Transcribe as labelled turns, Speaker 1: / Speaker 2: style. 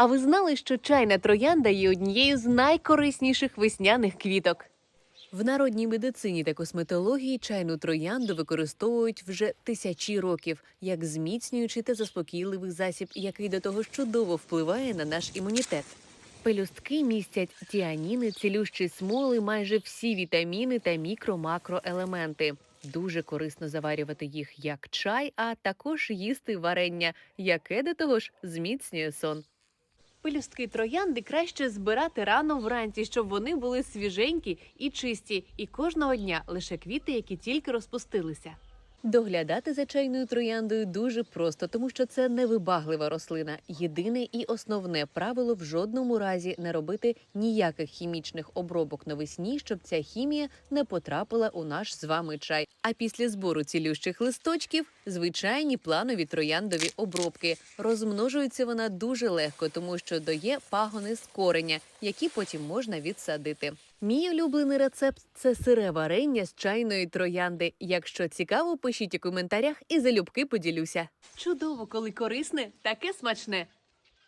Speaker 1: А ви знали, що чайна троянда є однією з найкорисніших весняних квіток? В народній медицині та косметології чайну троянду використовують вже тисячі років як зміцнюючий та заспокійливий засіб, який до того чудово впливає на наш імунітет. Пелюстки містять тіаніни, цілющі смоли, майже всі вітаміни та мікро-макроелементи. Дуже корисно заварювати їх як чай, а також їсти варення, яке до того ж зміцнює сон. Пелюстки троянди краще збирати рано вранці, щоб вони були свіженькі і чисті, і кожного дня лише квіти, які тільки розпустилися. Доглядати за чайною трояндою дуже просто, тому що це невибаглива рослина. Єдине і основне правило в жодному разі не робити ніяких хімічних обробок навесні, щоб ця хімія не потрапила у наш з вами чай. А після збору цілющих листочків звичайні планові трояндові обробки. Розмножується вона дуже легко, тому що дає пагони з кореня, які потім можна відсадити. Мій улюблений рецепт це сире варення з чайної троянди. Якщо цікаво, пишіть у коментарях і залюбки поділюся. Чудово, коли корисне, таке смачне.